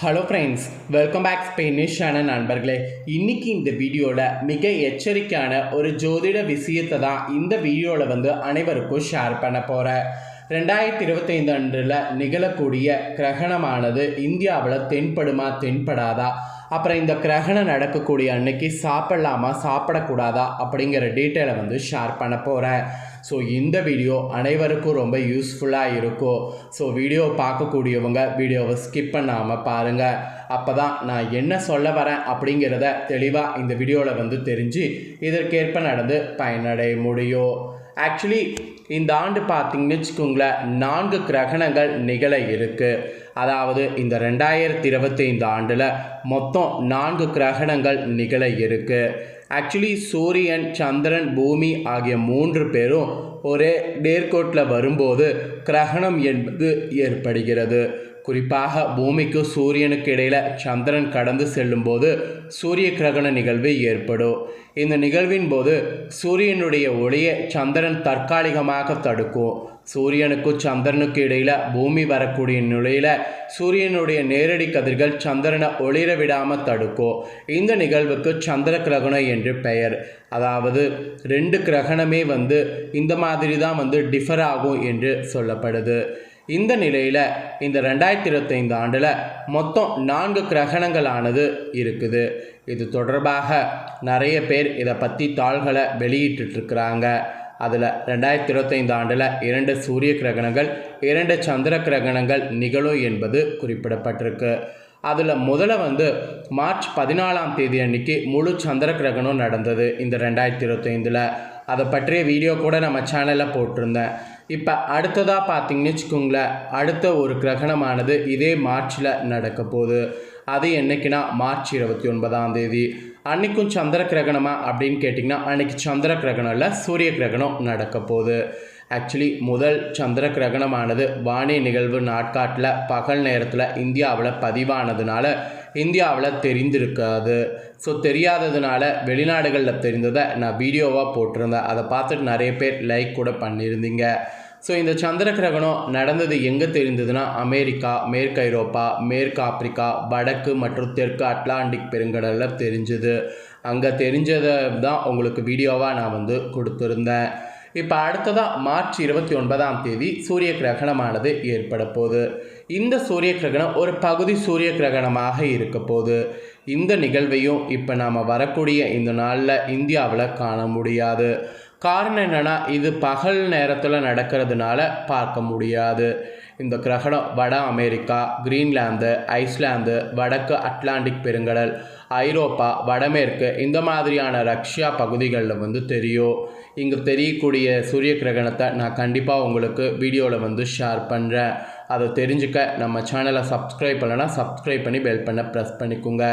Hello friends welcome back ஸ்பெயினிஷான நண்பர்களே. இன்னைக்கு இந்த வீடியோவில் மிக எச்சரிக்கையான ஒரு ஜோதிட விஷயத்தை தான் இந்த வீடியோவில் வந்து அனைவருக்கும் ஷேர் பண்ண போகிறேன் ரெண்டாயிரத்தி இருபத்தைந்து அன்றில் நிகழக்கூடிய கிரகணமானது இந்தியாவில் தென்படுமா தென்படாதா? அப்புறம் இந்த கிரகணம் நடக்கக்கூடிய அன்னைக்கு சாப்பிடலாமா சாப்பிடக்கூடாதா அப்படிங்கிற டீட்டெயிலை வந்து ஷேர் பண்ண போகிறேன் ஸோ இந்த வீடியோ அனைவருக்கும் ரொம்ப யூஸ்ஃபுல்லாக இருக்கும். ஸோ வீடியோ பார்க்கக்கூடியவங்க வீடியோவை ஸ்கிப் பண்ணாமல் பாருங்கள் அப்போ தான் நான் என்ன சொல்ல வரேன் அப்படிங்கிறத தெளிவாக இந்த வீடியோவில் வந்து தெரிஞ்சு இதற்கேற்ப நடந்து பயனடைய முடியும். ஆக்சுவலி இந்த ஆண்டு பார்த்திங்கன்னு வச்சுக்கோங்களேன் நான்கு கிரகணங்கள் நிகழ இருக்குது அதாவது இந்த ரெண்டாயிரத்தி இருபத்தைந்து ஆண்டில் மொத்தம் நான்கு கிரகணங்கள் நிகழ இருக்குது ஆக்சுவலி சூரியன் சந்திரன் பூமி ஆகிய மூன்று பேரும் ஒரே நேர்கோட்டில் வரும்போது கிரகணம் என்பது ஏற்படுகிறது. குறிப்பாக பூமிக்கு சூரியனுக்கு இடையில் சந்திரன் கடந்து செல்லும்போது சூரிய கிரகண நிகழ்வு ஏற்படும். இந்த நிகழ்வின் போது சூரியனுடைய ஒளியை சந்திரன் தற்காலிகமாக தடுக்கும். சூரியனுக்கும் சந்திரனுக்கு இடையில் பூமி வரக்கூடிய நிலையில் சூரியனுடைய நேரடி கதிர்கள் சந்திரனை ஒளிர விடாமல் தடுக்கும். இந்த நிகழ்வுக்கு சந்திர கிரகணம் என்று பெயர். அதாவது ரெண்டு கிரகணமே வந்து இந்த மாதிரி தான் வந்து டிஃபர் ஆகும் என்று சொல்லப்படுது. இந்த நிலையில் இந்த ரெண்டாயிரத்தி இருபத்தைந்து ஆண்டில் மொத்தம் நான்கு கிரகணங்களானது இருக்குது. இது தொடர்பாக நிறைய பேர் இதை பற்றி தாள்களை வெளியிட்டுருக்குறாங்க அதில் ரெண்டாயிரத்தி இருபத்தைந்து ஆண்டில் இரண்டு சூரிய கிரகணங்கள் இரண்டு சந்திர கிரகணங்கள் நிகழும் என்பது குறிப்பிடப்பட்டிருக்கு. அதில் முதல்ல வந்து மார்ச் பதினாலாம் தேதி அன்னைக்கு முழு சந்திர கிரகணம் நடந்தது இந்த ரெண்டாயிரத்தி இருபத்தைந்தில். அதை பற்றிய வீடியோ கூட நம்ம சேனலில் போட்டிருந்தேன். இப்போ அடுத்ததாக பார்த்தீங்கன்னு வச்சுக்கோங்களேன் அடுத்த ஒரு கிரகணமானது இதே மார்ச்சில் நடக்க போகுது. அது என்னைக்குன்னா மார்ச் இருபத்தி ஒன்பதாம் தேதி. அன்றைக்கும் சந்திர கிரகணமா அப்படின்னு கேட்டிங்கன்னா அன்னைக்கு சந்திர கிரகணம் இல்லை சூரிய கிரகணம் நடக்க போகுது. ஆக்சுவலி முதல் சந்திர கிரகணமானது வானிலை நிகழ்வு நாட்காட்டில் பகல் நேரத்தில் இந்தியாவில் பதிவானதுனால இந்தியாவில் தெரிந்திருக்காது. ஸோ தெரியாததுனால வெளிநாடுகளில் தெரிந்ததை நான் வீடியோவாக போட்டிருந்தேன். அதை பார்த்துட்டு நிறைய பேர் லைக் கூட பண்ணியிருந்தீங்க. ஸோ இந்த சந்திர கிரகணம் நடந்தது எங்கே தெரிந்ததுன்னா அமெரிக்கா மேற்கு ஐரோப்பா மேற்கு ஆப்பிரிக்கா வடக்கு மற்றும் தெற்கு அட்லாண்டிக் பெருங்கடலில் தெரிஞ்சுது. அங்கே தெரிஞ்சதை தான் உங்களுக்கு வீடியோவாக நான் வந்து கொடுத்துருந்தேன். இப்போ அடுத்ததாக மார்ச் இருபத்தி ஒன்பதாம் தேதி சூரிய கிரகணமானது ஏற்பட போகுது. இந்த சூரிய கிரகணம் ஒரு பகுதி சூரிய கிரகணமாக இருக்க போது இந்த நிகழ்வையும் இப்போ நாம் வரக்கூடிய இந்த நாளில் இந்தியாவில் காண முடியாது. காரணம் என்னென்னா இது பகல் நேரத்தில் நடக்கிறதுனால பார்க்க முடியாது. இந்த கிரகணம் வட அமெரிக்கா கிரீன்லாந்து ஐஸ்லாந்து வடக்கு அட்லாண்டிக் பெருங்கடல் ஐரோப்பா வடமேற்கு இந்த மாதிரியான ரஷ்யா பகுதிகளில் வந்து தெரியும். இங்கே தெரியக்கூடிய சூரிய கிரகணத்தை நான் கண்டிப்பாக உங்களுக்கு வீடியோவில் வந்து ஷேர் பண்ணுறேன் அதை தெரிஞ்சுக்க நம்ம சேனலை சப்ஸ்கிரைப் பண்ணலைன்னா சப்ஸ்கிரைப் பண்ணி பெல் பண்ண ப்ரெஸ் பண்ணிக்கோங்க.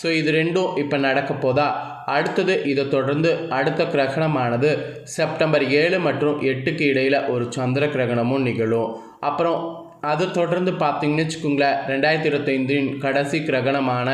ஸோ இது ரெண்டும் இப்போ நடக்க போதா? அடுத்தது இதை தொடர்ந்து அடுத்த கிரகணமானது செப்டம்பர் ஏழு மற்றும் எட்டுக்கு இடையில் ஒரு சந்திர கிரகணமும் நிகழும். அப்புறம் அதை தொடர்ந்து பார்த்தீங்கன்னு வச்சுக்கோங்களேன் ரெண்டாயிரத்தி இருபத்தைந்தின் கடைசி கிரகணமான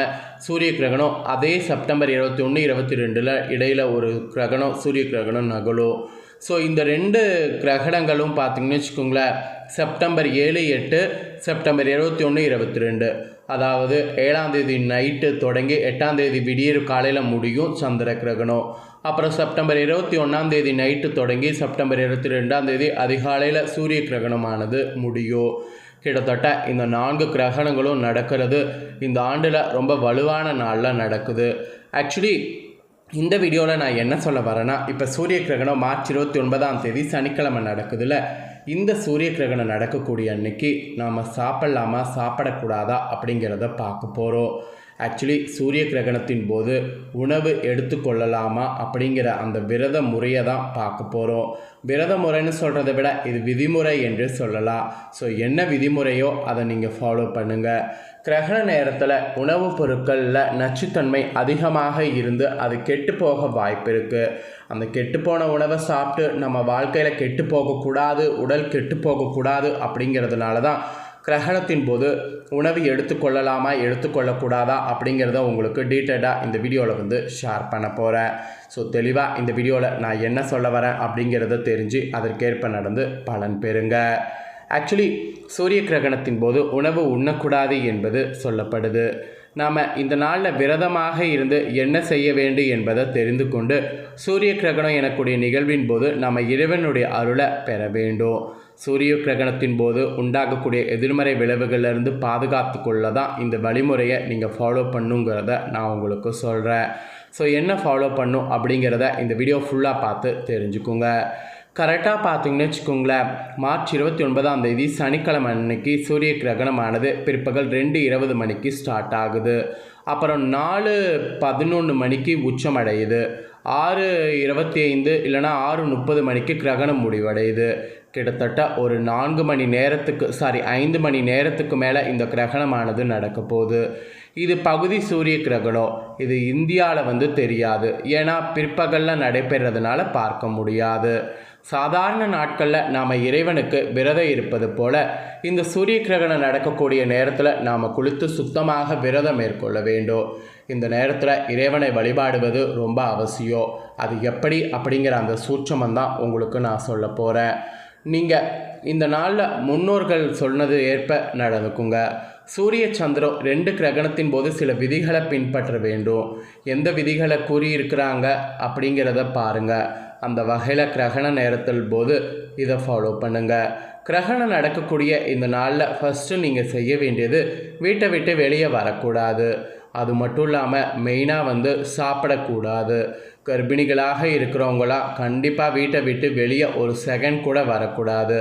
சூரிய கிரகணம் அதே செப்டம்பர் இருபத்தி ஒன்று இருபத்தி ரெண்டில் இடையில் ஒரு கிரகணம் சூரிய கிரகணம் நகலும். ஸோ இந்த ரெண்டு கிரகணங்களும் பார்த்தீங்கன்னு வச்சுக்கோங்களேன் செப்டம்பர் ஏழு எட்டு செப்டம்பர் இருபத்தி ஒன்று இருபத்தி ரெண்டு அதாவது ஏழாம் தேதி நைட்டு தொடங்கி எட்டாம் தேதி விடியற் காலையில் முடியும் சந்திர கிரகணம் அப்புறம் செப்டம்பர் இருபத்தி ஒன்றாம் தேதி நைட்டு தொடங்கி செப்டம்பர் இருபத்தி ரெண்டாம் தேதி அதிகாலையில் சூரிய கிரகணமானது முடியும். கிட்டத்தட்ட இந்த நான்கு கிரகணங்களும் நடக்கிறது. இந்த ஆண்டில் ரொம்ப வலுவான நாளில் நடக்குது. ஆக்சுவலி இந்த வீடியோவில் நான் என்ன சொல்ல வரேன்னா இப்போ சூரிய கிரகணம் மார்ச் இருபத்தி ஒன்பதாம் தேதி சனிக்கிழமை நடக்குதுல்ல. இந்த சூரிய கிரகணம் நடக்கக்கூடிய அன்னைக்கு நாம் சாப்பிட்லாமா சாப்பிடக்கூடாதா அப்படிங்கிறத பார்க்க போகிறோம் ஆக்சுவலி சூரிய கிரகணத்தின் போது உணவு எடுத்துக்கொள்ளலாமா அப்படிங்கிற அந்த விரத முறையை தான் பார்க்க போகிறோம் விரத முறைன்னு சொல்கிறத விட இது விதிமுறை என்று சொல்லலாம். ஸோ என்ன விதிமுறையோ அதை நீங்கள் ஃபாலோ பண்ணுங்கள் கிரகண நேரத்தில் உணவுப் பொருட்களில் நச்சுத்தன்மை அதிகமாக இருந்து அது கெட்டு போக வாய்ப்பு இருக்குது அந்த கெட்டுப்போன உணவை சாப்பிட்டு நம்ம வாழ்க்கையில் கெட்டு போகக்கூடாது உடல் கெட்டு போகக்கூடாது அப்படிங்கிறதுனால தான் கிரகணத்தின் போது உணவு எடுத்துக்கொள்ளலாமா எடுத்துக்கொள்ளக்கூடாதா அப்படிங்கிறத உங்களுக்கு டீட்டெயிலாக இந்த வீடியோவில் வந்து ஷேர் பண்ண போகிறேன் ஸோ தெளிவாக இந்த வீடியோவில் நான் என்ன சொல்ல வரேன் அப்படிங்கிறத தெரிஞ்சு அதற்கேற்ப நடந்து பலன் பெறுங்க. ஆக்சுவலி சூரிய கிரகணத்தின் போது உணவு உண்ணக்கூடாது என்பது சொல்லப்படுது. நாம் இந்த நாளில் விரதமாக இருந்து என்ன செய்ய வேண்டும் என்பதை தெரிந்து கொண்டு சூரிய கிரகணம் எனக்கூடிய நிகழ்வின் போது நம்ம இறைவனுடைய அருளை பெற வேண்டும். சூரிய கிரகணத்தின் போது உண்டாகக்கூடிய எதிர்மறை விளைவுகளிலிருந்து பாதுகாத்து கொள்ள தான் இந்த வழிமுறையை நீங்கள் ஃபாலோ பண்ணுங்கிறத நான் உங்களுக்கு சொல்கிறேன் ஸோ என்ன ஃபாலோ பண்ணும் அப்படிங்கிறத இந்த வீடியோ ஃபுல்லாக பார்த்து தெரிஞ்சுக்குங்க. கரெக்டாக பார்த்தீங்கன்னு வச்சுக்கோங்களேன் மார்ச் இருபத்தி ஒன்பதாம் தேதி சனிக்கிழமை அன்னைக்கு சூரிய கிரகணமானது பிற்பகல் ரெண்டு இருபது மணிக்கு ஸ்டார்ட் ஆகுது. அப்புறம் நாலு பதினொன்று மணிக்கு உச்சமடையுது. ஆறு இருபத்தி ஐந்து இல்லைனா ஆறு முப்பது மணிக்கு கிரகணம் முடிவடையுது. கிட்டத்தட்ட ஒரு நான்கு மணி நேரத்துக்கு சாரி ஐந்து மணி நேரத்துக்கு மேலே இந்த கிரகணமானது நடக்க போகுது. இது பகுதி சூரிய கிரகணம். இது இந்தியாவில் வந்து தெரியாது. ஏன்னா பிற்பகலில் நடைபெறதுனால பார்க்க முடியாது. சாதாரண நாட்களில் நாம் இறைவனுக்கு விரதம் இருப்பது போல இந்த சூரிய கிரகணம் நடக்கக்கூடிய நேரத்தில் நாம் குளித்து சுத்தமாக விரதம் மேற்கொள்ள வேண்டும். இந்த நேரத்தில் இறைவனை வழிபாடுவது ரொம்ப அவசியம். அது எப்படி அப்படிங்கிற அந்த சூட்சமம் தான் உங்களுக்கு நான் சொல்ல போகிறேன் நீங்கள் இந்த நாளில் முன்னோர்கள் சொன்னது ஏற்ப நடந்துக்குங்க. சூரிய சந்திரம் ரெண்டு கிரகணத்தின் போது சில விதிகளை பின்பற்ற வேண்டும். எந்த விதிகளை கூறியிருக்கிறாங்க அப்படிங்கிறத பாருங்கள் அந்த வகையில் கிரகண நேரத்தில் போது இதை ஃபாலோ பண்ணுங்கள் கிரகணம் நடக்கக்கூடிய இந்த நாளில் ஃபஸ்ட்டு நீங்கள் செய்ய வேண்டியது வீட்டை விட்டு வெளியே வரக்கூடாது. அது மட்டும் இல்லாமல் மெயினாக வந்து சாப்பிடக்கூடாது. கர்ப்பிணிகளாக இருக்கிறவங்களாம் கண்டிப்பாக வீட்டை விட்டு வெளியே ஒரு செகண்ட் கூட வரக்கூடாது.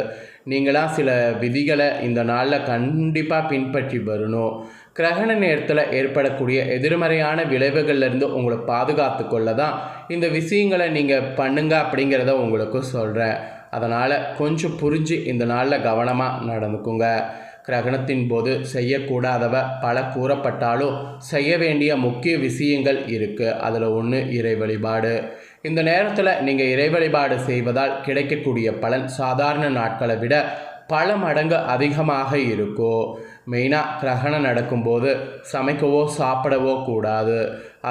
நீங்களாம் சில விதிகளை இந்த நாளில் கண்டிப்பாக பின்பற்றி வரணும். கிரகண நேரத்தில் ஏற்படக்கூடிய எதிர்மறையான விளைவுகள்லேருந்து உங்களை பாதுகாத்து கொள்ள தான் இந்த விஷயங்களை நீங்கள் பண்ணுங்க அப்படிங்கிறத உங்களுக்கு சொல்கிறேன் அதனால் கொஞ்சம் புரிஞ்சு இந்த நாளில் கவனமாக நடந்துக்குங்க. கிரகணத்தின் போது செய்யக்கூடாதவ பல கூறப்பட்டாலும் செய்ய வேண்டிய முக்கிய விஷயங்கள் இருக்குது அதில் ஒன்று இறை வழிபாடு. இந்த நேரத்தில் நீங்கள் இறை வழிபாடு செய்வதால் கிடைக்கக்கூடிய பலன் சாதாரண நாட்களை விட பல மடங்கு அதிகமாக இருக்கும் மெயினாக கிரகணம் நடக்கும்போது சமைக்கவோ சாப்பிடவோ கூடாது.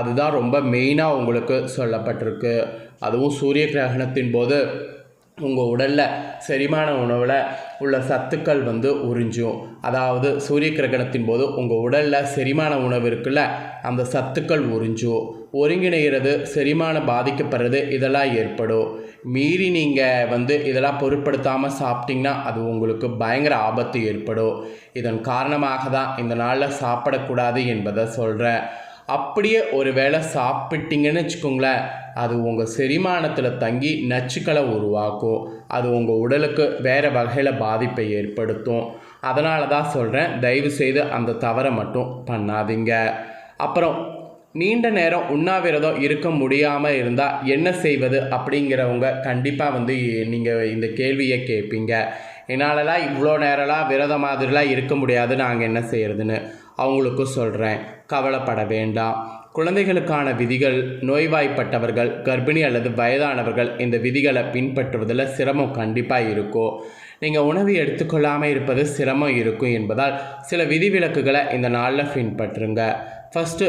அதுதான் ரொம்ப மெயினாக உங்களுக்கு சொல்லப்பட்டிருக்கு. அதுவும் சூரிய கிரகணத்தின் போது உங்கள் உடலில் செரிமான உணவில் உள்ள சத்துக்கள் வந்து உறிஞ்சும். அதாவது சூரிய கிரகணத்தின் போது உங்கள் உடலில் செரிமான உணவு இருக்குல்ல அந்த சத்துக்கள் உறிஞ்சும். ஒருங்கிணைகிறது செரிமானம் பாதிக்கப்படுறது இதெல்லாம் ஏற்படும். மீறி நீங்கள் வந்து இதெல்லாம் பொருட்படுத்தாமல் சாப்பிட்டிங்கன்னா அது உங்களுக்கு பயங்கர ஆபத்து ஏற்படும். இதன் காரணமாக தான் இந்த நாளில் சாப்பிடக்கூடாது என்பதை சொல்கிறேன் அப்படியே ஒரு வேளை சாப்பிட்டீங்கன்னு வச்சுக்கோங்களேன் அது உங்கள் செரிமானத்தில் தங்கி நச்சுக்களை உருவாக்கும். அது உங்கள் உடலுக்கு வேறு வகையில் பாதிப்பை ஏற்படுத்தும். அதனால தான் சொல்கிறேன் தயவு செய்து அந்த தவறை மட்டும் பண்ணாதீங்க. அப்புறம் நீண்ட நேரம் உண்ணாவிரதம் இருக்க முடியாமல் இருந்தால் என்ன செய்வது அப்படிங்கிறவங்க கண்டிப்பாக வந்து நீங்கள் இந்த கேள்வியை கேட்பீங்க என்னாலலாம் இவ்வளோ நேரம்லாம் விரதம் மாதிரிலாம் இருக்க முடியாது நாங்கள் என்ன செய்கிறதுன்னு அவங்களுக்கும் சொல்கிறேன் கவலைப்பட வேண்டாம். குழந்தைகளுக்கான விதிகள் நோய்வாய்ப்பட்டவர்கள் கர்ப்பிணி அல்லது வயதானவர்கள் இந்த விதிகளை பின்பற்றுவதில் சிரமம் கண்டிப்பாக இருக்கும் நீங்கள் உணவு எடுத்துக்கொள்ளாமல் இருப்பது சிரமம் இருக்கும் என்பதால் சில விதிவிலக்குகளை இந்த நாளில் பின்பற்றுங்க. ஃபஸ்ட்டு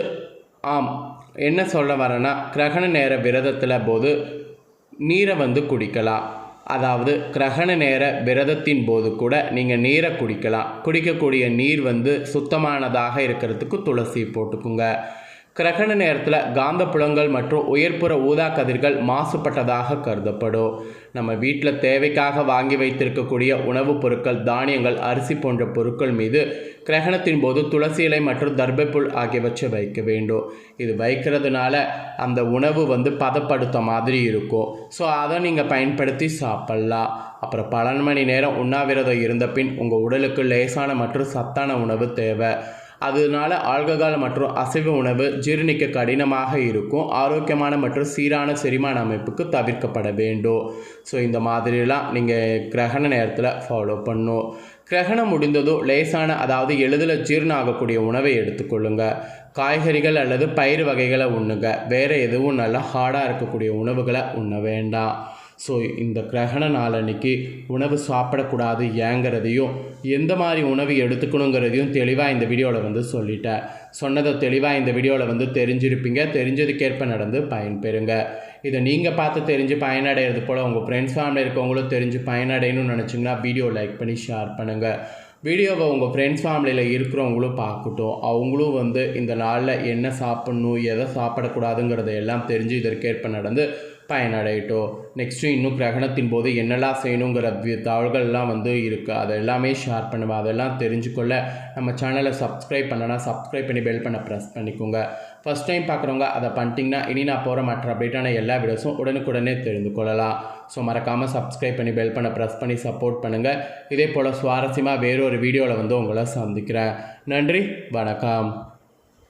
ஆம். என்ன சொல்ல வரேன்னா கிரகண நேர விரதத்தில் போது நீரை வந்து குடிக்கலாம். அதாவது கிரகண நேர விரதத்தின் போது கூட நீங்கள் நீரை குடிக்கலாம். குடிக்கக்கூடிய நீர் வந்து சுத்தமானதாக இருக்கிறதுக்கு துளசி போட்டுக்குங்க. கிரகண நேரத்தில் காந்தப்புலங்கள் மற்றும் உயர்ப்புற ஊதா கதிர்கள் மாசுபட்டதாக கருதப்படும். நம்ம வீட்டில் தேவைக்காக வாங்கி வைத்திருக்கக்கூடிய உணவுப் பொருட்கள் தானியங்கள் அரிசி போன்ற பொருட்கள் மீது கிரகணத்தின் போது துளசி இலை மற்றும் தர்பப்புல் ஆகியவற்றை வைக்க வேண்டும். இது வைக்கிறதுனால அந்த உணவு வந்து பதப்படுத்த மாதிரி இருக்கும். ஸோ அதை நீங்கள் பயன்படுத்தி சாப்பிட்லாம். அப்புறம் பல மணி நேரம் உண்ணாவிரதம் இருந்த பின் உங்கள் உடலுக்கு லேசான மற்றும் சத்தான உணவு தேவை. அதனால ஆல்கஹால் மற்றும் அசைவ உணவு ஜீரணிக்க கடினமாக இருக்கும். ஆரோக்கியமான மற்றும் சீரான செரிமான அமைப்புக்கு தவிர்க்கப்பட வேண்டும். ஸோ இந்த மாதிரிலாம் நீங்கள் கிரகண நேரத்தில் ஃபாலோ பண்ணும். கிரகணம் முடிந்ததும் லேசான அதாவது எளிதில் ஜீரணம் ஆகக்கூடிய உணவை எடுத்துக்கொள்ளுங்க. காய்கறிகள் அல்லது பயிர் வகைகளை உண்ணுங்க. வேறு எதுவும் நல்லா ஹார்டாக இருக்கக்கூடிய உணவுகளை உண்ண வேண்டாம். ஸோ இந்த கிரகண நாள் அன்றைக்கி உணவு சாப்பிடக்கூடாது ஏங்கிறதையும் எந்த மாதிரி உணவு எடுத்துக்கணுங்கிறதையும் தெளிவாக இந்த வீடியோவில் வந்து சொல்லிட்டேன் சொன்னதை தெளிவாக இந்த வீடியோவில் வந்து தெரிஞ்சிருப்பீங்க. தெரிஞ்சதுக்கேற்ப நடந்து பயன்பெறுங்க இதை நீங்கள் பார்த்து தெரிஞ்சு பயனடைகிறது போல் உங்கள் ஃப்ரெண்ட்ஸ் ஃபேமிலி இருக்கவங்களும் தெரிஞ்சு பயனடையணும்னு நினச்சிங்கன்னா வீடியோ லைக் பண்ணி ஷேர் பண்ணுங்கள் வீடியோவை உங்கள் ஃப்ரெண்ட்ஸ் ஃபேமிலியில் இருக்கிறவங்களும் பார்க்கட்டும். அவங்களும் வந்து இந்த நாளில் என்ன சாப்பிட்ணும் எதை சாப்பிடக்கூடாதுங்கிறத எல்லாம் தெரிஞ்சு இதற்கேற்ப நடந்து பயனடையட்டும் நெக்ஸ்ட்டு இன்னும் கிரகணத்தின் போது என்னெல்லாம் செய்யணுங்கிற தகவல்கள்லாம் வந்து இருக்குது அதை எல்லாமே ஷேர் பண்ணுவேன் அதெல்லாம் தெரிஞ்சுக்கொள்ள நம்ம சேனலை சப்ஸ்கிரைப் பண்ணனா சப்ஸ்கிரைப் பண்ணி பெல் பண்ண ப்ரெஸ் பண்ணிக்கோங்க. ஃபஸ்ட் டைம் பார்க்குறவங்க அதை பண்ணிட்டிங்கன்னா இனி நான் போகிற மற்ற அப்டேட்டான எல்லா வீடியோஸும் உடனுக்குடனே தெரிந்து கொள்ளலாம். ஸோ மறக்காமல் சப்ஸ்கிரைப் பண்ணி பெல் பண்ண ப்ரெஸ் பண்ணி சப்போர்ட் பண்ணுங்கள் இதே போல் சுவாரஸ்யமாக வேறொரு வீடியோவில் வந்து உங்களை சந்திக்கிறேன். நன்றி வணக்கம்.